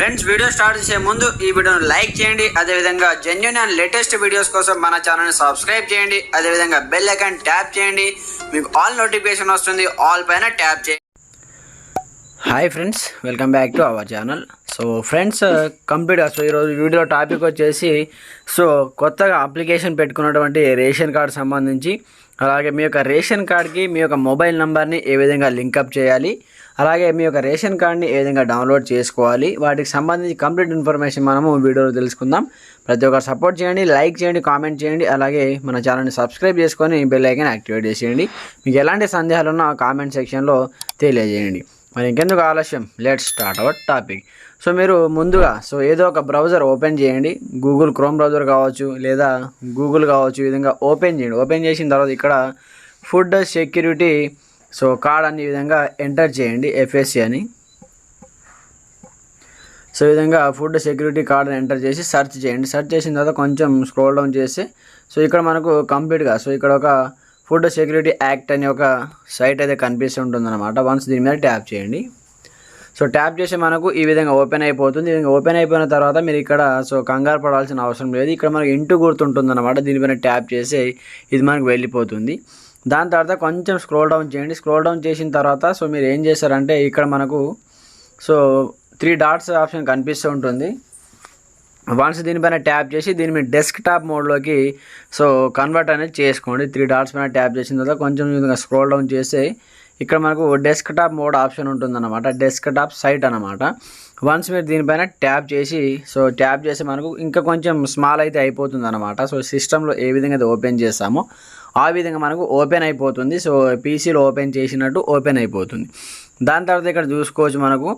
Friends video start చేసే ముందు ఈ వీడియోను లైక్ చేయండి. అదేవిధంగా జెన్యున్ అండ్ లేటెస్ట్ వీడియోస్ కోసం మన ఛానల్ని సబ్స్క్రైబ్ చేయండి. అదేవిధంగా బెల్ ఐకాన్ ట్యాప్ చేయండి. మీకు ఆల్ నోటిఫికేషన్ వస్తుంది. ఆల్ పైన ట్యాప్ చేయండి. Hi friends welcome back to our channel so friends కంప్లీట్గా సో ఈరోజు వీడియో టాపిక్ వచ్చేసి సో కొత్తగా అప్లికేషన్ పెట్టుకున్నటువంటి రేషన్ కార్డు సంబంధించి అలాగే మీ యొక్క రేషన్ కార్డ్కి మీ యొక్క మొబైల్ నెంబర్ని ఏ విధంగా లింకప్ చేయాలి అలాగే మీ యొక్క రేషన్ కార్డ్ని ఏ విధంగా డౌన్లోడ్ చేసుకోవాలి వాటికి సంబంధించి కంప్లీట్ ఇన్ఫర్మేషన్ మనము వీడియోలో తెలుసుకుందాం. ప్రతి ఒక్కరు సపోర్ట్ చేయండి లైక్ చేయండి కామెంట్ చేయండి అలాగే మన ఛానల్ని సబ్స్క్రైబ్ చేసుకొని బెల్ ఐకాన్ యాక్టివేట్ చేసేయండి. మీకు ఎలాంటి సందేహాలు ఉన్నా కామెంట్ సెక్షన్లో తెలియజేయండి. మరి ఇంకెందుకు ఆలస్యం? Let start our topic. So మీరు ముందుగా సో ఏదో ఒక బ్రౌజర్ ఓపెన్ చేయండి. గూగుల్ క్రోమ్ బ్రౌజర్ కావచ్చు లేదా గూగుల్ కావచ్చు ఈ విధంగా ఓపెన్ చేయండి. ఓపెన్ చేసిన తర్వాత ఇక్కడ ఫుడ్ సెక్యూరిటీ సో కార్డ్ అనే విధంగా ఎంటర్ చేయండి ఎఫ్ఎస్సి అని. సో ఈ విధంగా ఫుడ్ సెక్యూరిటీ కార్డ్ని ఎంటర్ చేసి సెర్చ్ చేయండి. సెర్చ్ చేసిన తర్వాత కొంచెం స్క్రోల్ డౌన్ చేసి సో ఇక్కడ మనకు కంప్లీట్గా సో ఇక్కడ ఒక ఫుడ్ సెక్యూరిటీ యాక్ట్ అనే ఒక సైట్ అయితే కనిపిస్తుంటుందన్నమాట. వన్స్ దీని మీద ట్యాప్ చేయండి. సో ట్యాప్ చేసి మనకు ఈ విధంగా ఓపెన్ అయిపోతుంది. ఈ విధంగా ఓపెన్ అయిపోయిన తర్వాత మీరు ఇక్కడ సో కంగారు పడాల్సిన అవసరం లేదు. ఇక్కడ మనకు ఇంటూ గుర్తుంటుంది అనమాట దీనిపైన ట్యాప్ చేసి ఇది మనకు వెళ్ళిపోతుంది. దాని తర్వాత కొంచెం స్క్రోల్ డౌన్ చేయండి. స్క్రోల్ డౌన్ చేసిన తర్వాత సో మీరు ఏం చేస్తారంటే ఇక్కడ మనకు సో త్రీ డాట్స్ ఆప్షన్ కనిపిస్తూ ఉంటుంది. వన్స్ దీనిపైన ట్యాప్ చేసి దీని మీ డెస్క్ టాప్ మోడ్లోకి సో కన్వర్ట్ అనేది చేసుకోండి. త్రీ డాట్స్ పైన ట్యాప్ చేసిన తర్వాత కొంచెం స్క్రోల్ డౌన్ చేసి ఇక్కడ మనకు డెస్క్ టాప్ మోడ్ ఆప్షన్ ఉంటుందన్నమాట. డెస్క్ టాప్ సైట్ అనమాట వన్స్ మీరు దీనిపైన ట్యాప్ చేసి సో ట్యాప్ చేసి మనకు ఇంకా కొంచెం స్మాల్ అయితే అయిపోతుంది అనమాట సో సిస్టంలో ఏ విధంగా అయితే ఓపెన్ చేస్తామో ఆ విధంగా మనకు ఓపెన్ అయిపోతుంది. సో పీసీలో ఓపెన్ చేసినట్టు ఓపెన్ అయిపోతుంది. దాని తర్వాత ఇక్కడ చూసుకోవచ్చు మనకు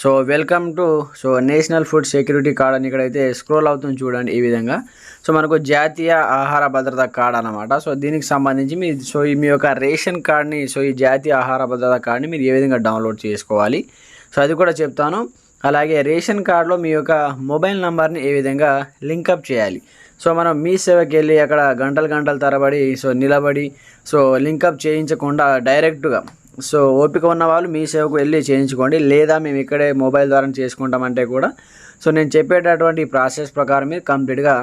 so welcome to so national food security card అని ఇక్కడైతే స్క్రోల్ అవుతుంది చూడండి ఈ విధంగా. సో మనకు జాతీయ ఆహార భద్రత కార్డ్ అనమాట సో దీనికి సంబంధించి మీ సో ఈ మీ యొక్క రేషన్ కార్డ్ని సో ఈ జాతీయ ఆహార భద్రత కార్డ్ని మీరు ఏ విధంగా డౌన్లోడ్ చేసుకోవాలి? సో అది కూడా చెప్తాను. అలాగే రేషన్ కార్డులో మీ యొక్క మొబైల్ నెంబర్ని ఏ విధంగా లింకప్ చేయాలి? సో మనం మీ సేవకి వెళ్ళి అక్కడ గంటలు గంటల తరబడి సో నిలబడి సో లింకప్ చేయించకుండా డైరెక్ట్గా సో ఓపిక ఉన్న వాళ్ళు మీ సేవకు వెళ్ళి చేయించుకోండి. లేదా మేము ఇక్కడే మొబైల్ ద్వారా చేసుకుంటామంటే కూడా. సో నేను చెప్పేటటువంటి ప్రాసెస్ ప్రకారం మీరు కంప్లీట్గా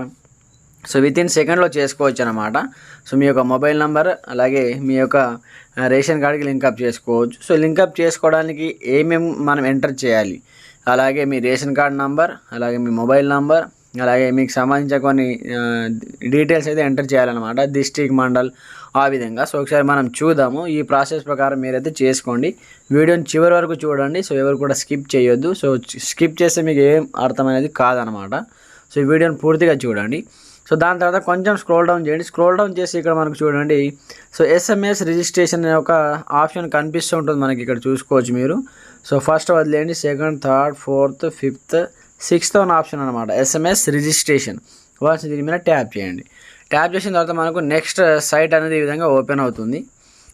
సో విత్ ఇన్ సెకండ్లో చేసుకోవచ్చు అనమాట సో మీ యొక్క మొబైల్ నెంబర్ అలాగే మీ యొక్క రేషన్ కార్డ్కి లింకప్ చేసుకోవచ్చు. సో లింకప్ చేసుకోవడానికి ఏమేమి మనం ఎంటర్ చేయాలి? అలాగే మీ రేషన్ కార్డ్ నంబర్ అలాగే మీ మొబైల్ నంబర్ అలాగే మీకు సంబంధించిన కొన్ని డీటెయిల్స్ అయితే ఎంటర్ చేయాలన్నమాట. డిస్టిక్ మండల్ ఆ విధంగా. సో ఒకసారి మనం చూద్దాము. ఈ ప్రాసెస్ ప్రకారం మీరైతే చేసుకోండి. వీడియోని చివరి వరకు చూడండి. సో ఎవరు కూడా స్కిప్ చేయొద్దు. సో స్కిప్ చేస్తే మీకు ఏం అర్థం అనేది కాదనమాట సో ఈ వీడియోని పూర్తిగా చూడండి. సో దాని తర్వాత కొంచెం స్క్రోల్ డౌన్ చేయండి. స్క్రోల్ డౌన్ చేసి ఇక్కడ మనకు చూడండి. సో ఎస్ఎంఎస్ రిజిస్ట్రేషన్ అనే ఒక ఆప్షన్ కనిపిస్తూ ఉంటుంది మనకి ఇక్కడ చూసుకోవచ్చు మీరు. సో ఫస్ట్ వదిలేయండి. Second third fourth fifth sixth one option అనమాట ఎస్ఎంఎస్ రిజిస్ట్రేషన్ వాచ్ దీని మీద ట్యాప్ చేయండి. ట్యాప్ చేసిన తర్వాత మనకు నెక్స్ట్ సైట్ అనేది ఈ విధంగా ఓపెన్ అవుతుంది.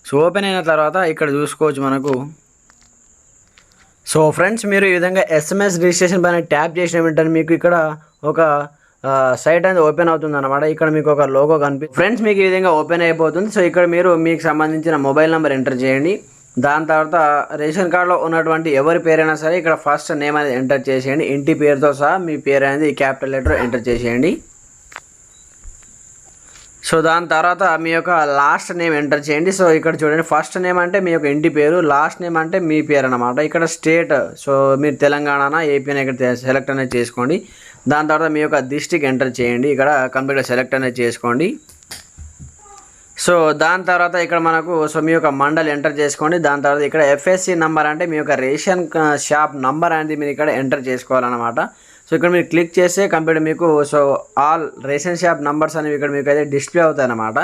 సో ఓపెన్ అయిన తర్వాత ఇక్కడ చూసుకోవచ్చు మనకు. సో ఫ్రెండ్స్ మీరు ఈ విధంగా ఎస్ఎంఎస్ రిజిస్ట్రేషన్ పైన ట్యాప్ చేసిన వెంటనే మీకు ఇక్కడ ఒక సైట్ అనేది ఓపెన్ అవుతుంది అనమాట ఇక్కడ మీకు ఒక లోగో కనిపి ఫ్రెండ్స్ మీకు ఈ విధంగా ఓపెన్ అయిపోతుంది. సో ఇక్కడ మీరు మీకు సంబంధించిన మొబైల్ నెంబర్ ఎంటర్ చేయండి. దాని తర్వాత రేషన్ కార్డులో ఉన్నటువంటి ఎవరి పేరైనా సరే ఇక్కడ ఫస్ట్ నేమ్ అనేది ఎంటర్ చేసేయండి. ఇంటి పేరుతో సహా మీ పేరు అనేది క్యాపిటల్ లెటర్ ఎంటర్ చేసేయండి. సో దాని తర్వాత మీ యొక్క లాస్ట్ నేమ్ ఎంటర్ చేయండి. సో ఇక్కడ చూడండి ఫస్ట్ నేమ్ అంటే మీ యొక్క ఇంటి పేరు లాస్ట్ నేమ్ అంటే మీ పేరు అనమాట ఇక్కడ స్టేట్ సో మీరు తెలంగాణ ఏపీ ఇక్కడ సెలెక్ట్ అనేది చేసుకోండి. దాని తర్వాత మీ యొక్క డిస్టిక్ ఎంటర్ చేయండి. ఇక్కడ కంప్యూటర్ సెలెక్ట్ అనేది చేసుకోండి. సో దాని తర్వాత ఇక్కడ మనకు సో మీ యొక్క మండల్ ఎంటర్ చేసుకోండి. దాని తర్వాత ఇక్కడ ఎఫ్ఎస్సి నంబర్ అంటే మీ యొక్క రేషన్ షాప్ నంబర్ అనేది మీరు ఇక్కడ ఎంటర్ చేసుకోవాలన్నమాట. సో ఇక్కడ మీరు క్లిక్ చేస్తే కంప్యూటర్ మీకు so all ration shop numbers అనేవి ఇక్కడ మీకు అయితే డిస్ప్లే అవుతాయి అన్నమాట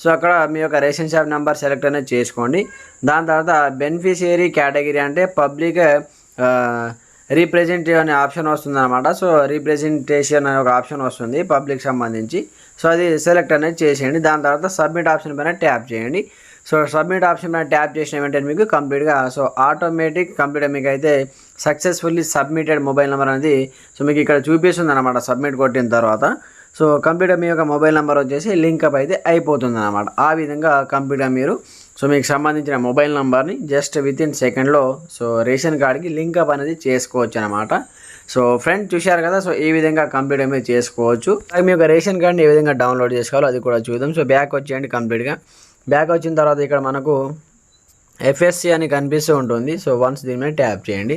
సో అక్కడ మీ యొక్క రేషన్ షాప్ నెంబర్ సెలెక్ట్ అనేది చేసుకోండి. దాని తర్వాత బెనిఫిషియరీ కేటగిరీ అంటే పబ్లిక్ రీప్రజెంటేటివ్ అనే ఆప్షన్ వస్తుంది అనమాట సో రీప్రజెంటేషన్ అనే ఒక ఆప్షన్ వస్తుంది పబ్లిక్ సంబంధించి. సో అది సెలెక్ట్ అనేది చేసేయండి. దాని తర్వాత సబ్మిట్ ఆప్షన్ పైన ట్యాప్ చేయండి. సో సబ్మిట్ ఆప్షన్ పైన ట్యాప్ చేసిన వెంటనే మీకు కంప్లీట్గా సో ఆటోమేటిక్ కంప్యూటర్ మీకు అయితే సక్సెస్ఫుల్లీ సబ్మిటెడ్ మొబైల్ నెంబర్ అనేది సో మీకు ఇక్కడ చూపిస్తుంది అనమాట సబ్మిట్ కొట్టిన తర్వాత. సో కంప్యూటర్ మీ యొక్క మొబైల్ నెంబర్ వచ్చేసి లింకప్ అయితే అయిపోతుంది అనమాట ఆ విధంగా కంప్యూటర్ మీరు సో మీకు సంబంధించిన మొబైల్ నెంబర్ని జస్ట్ విత్ ఇన్ సెకండ్లో సో రేషన్ కార్డ్కి లింకప్ అనేది చేసుకోవచ్చు అనమాట సో ఫ్రెండ్ చూశారు కదా సో ఈ విధంగా కంప్లీట్ అనేది చేసుకోవచ్చు. మీ యొక్క రేషన్ కార్డ్ని ఏ విధంగా డౌన్లోడ్ చేసుకోవాలో అది కూడా చూద్దాం. సో బ్యాక్ వచ్చేయండి కంప్లీట్గా బ్యాక్ వచ్చిన తర్వాత ఇక్కడ మనకు ఎఫ్ఎస్సి అని కనిపిస్తూ ఉంటుంది. సో వన్స్ దీని మీద ట్యాప్ చేయండి.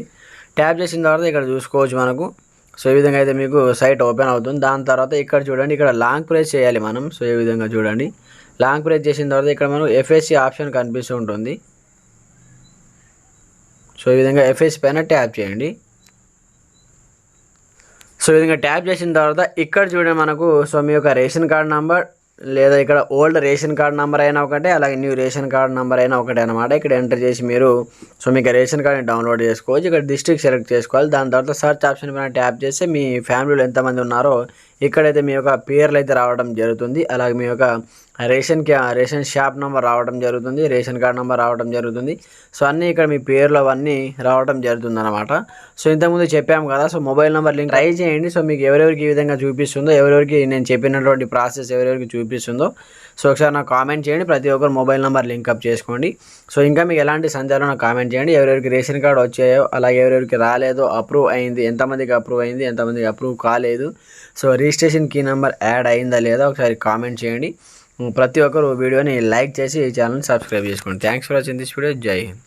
ట్యాప్ చేసిన తర్వాత ఇక్కడ చూసుకోవచ్చు మనకు. సో ఈ విధంగా అయితే మీకు సైట్ ఓపెన్ అవుతుంది. దాని తర్వాత ఇక్కడ చూడండి ఇక్కడ లాంగ్ ప్రెస్ చేయాలి మనం. సో ఈ విధంగా చూడండి. లాంగ్ ప్రెస్ చేసిన తర్వాత ఇక్కడ మనకు ఎఫ్ఎస్సి ఆప్షన్ కనిపిస్తూ ఉంటుంది. సో ఈ విధంగా ఎఫ్ఎస్సి పైన ట్యాప్ చేయండి. సో ఈ విధంగా ట్యాప్ చేసిన తర్వాత ఇక్కడ చూడండి మనకు సో మీ యొక్క రేషన్ కార్డ్ నెంబర్ లేదా ఇక్కడ ఓల్డ్ రేషన్ కార్డ్ నెంబర్ అయినా ఒకటే అలాగే న్యూ రేషన్ కార్డ్ నెంబర్ అయినా ఒకటే అనమాట ఇక్కడ ఎంటర్ చేసి మీరు సో మీకు రేషన్ కార్డ్ని డౌన్లోడ్ చేసుకోవచ్చు. ఇక్కడ డిస్ట్రిక్ట్ సెలెక్ట్ చేసుకోవాలి. దాని తర్వాత సర్చ్ ఆప్షన్ పైన ట్యాప్ చేస్తే మీ ఫ్యామిలీలో ఎంతమంది ఉన్నారో ఇక్కడైతే మీ యొక్క పేర్లు అయితే రావడం జరుగుతుంది. అలాగే మీ యొక్క రేషన్ రేషన్ షాప్ నెంబర్ రావడం జరుగుతుంది. రేషన్ కార్డ్ నెంబర్ రావడం జరుగుతుంది. సో అన్నీ ఇక్కడ మీ పేర్లు అవన్నీ రావడం జరుగుతుంది అనమాట సో ఇంతకుముందు చెప్పాము కదా so mobile number link try చేయండి. సో మీకు ఎవరెవరికి ఈ విధంగా చూపిస్తుందో ఎవరెవరికి నేను చెప్పినటువంటి ప్రాసెస్ ఎవరెవరికి చూపిస్తుందో సో ఒకసారి నాకు కామెంట్ చేయండి. ప్రతి ఒక్కరు మొబైల్ నెంబర్ లింక్అప్ చేసుకోండి. సో ఇంకా మీకు ఎలాంటి సందేహాలు నాకు కామెంట్ చేయండి. ఎవరెవరికి రేషన్ కార్డు వచ్చాయో అలాగే ఎవరెవరికి రాలేదో అప్రూవ్ అయింది ఎంతమందికి అప్రూవ్ అయింది ఎంతమందికి అప్రూవ్ కాలేదు. సో రిజిస్ట్రేషన్ కీ నెంబర్ యాడ్ అయిందా లేదా ఒకసారి కామెంట్ చేయండి. ప్రతి ఒక్కరు వీడియోని లైక్ చేసి ఈ ఛానల్ని సబ్స్క్రైబ్ చేసుకోండి. Thanks for watching this video జై హింద్